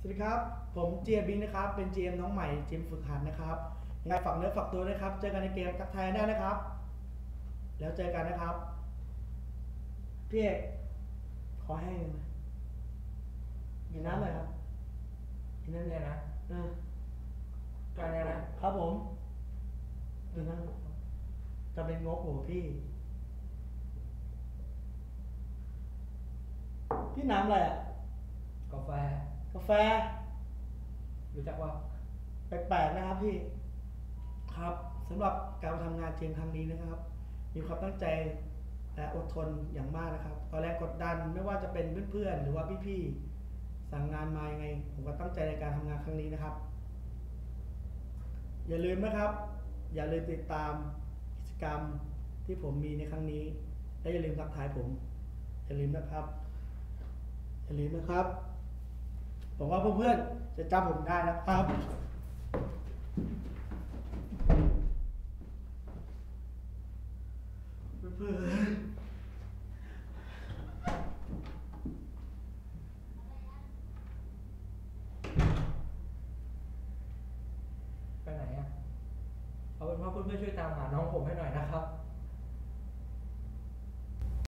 สวัสดีครับ ผมเจียบินนะครับ เป็น GM น้องใหม่เจมฝึกหัดนะครับยังไงฝากเนื้อฝากตัวด้วยครับ เจอกันในเกมทักทายได้นะครับ แล้วเจอกันนะครับ พี่เอกขอให้หน่อยไหมกินน้ำหน่อยครับกินน้ำหน่เนี่อยยนะอ่าการเนี่ยนะครับผมกินน้ำจะเป็นงกโหพี่ พี่น้ำอะไรอะ กาแฟ กาแฟรู้จักว่าแปลกๆนะครับพี่ครับสำหรับการทำงานเจมครั้งนี้นะครับ มีความตั้งใจและอดทนอย่างมากนะครับตอนแรกกดดันไม่ว่าจะเป็นเพื่อนๆหรือว่าพี่ๆสั่งงานมายังไง ผมก็ตั้งใจในการทำงานครั้งนี้นะครับ อย่าลืมนะครับ อย่าลืมติดตามกิจกรรมที่ผมมีในครั้งนี้ และอย่าลืมทักทายผม อย่าลืมนะครับ อย่าลืมนะครับ ผมว่าเพื่อนๆจะจำผมได้นะครับ เพื่อนไปไหนอะเอาเป็นว่าเพื่อนๆช่วยตามหาน้องผมให้หน่อยนะครับ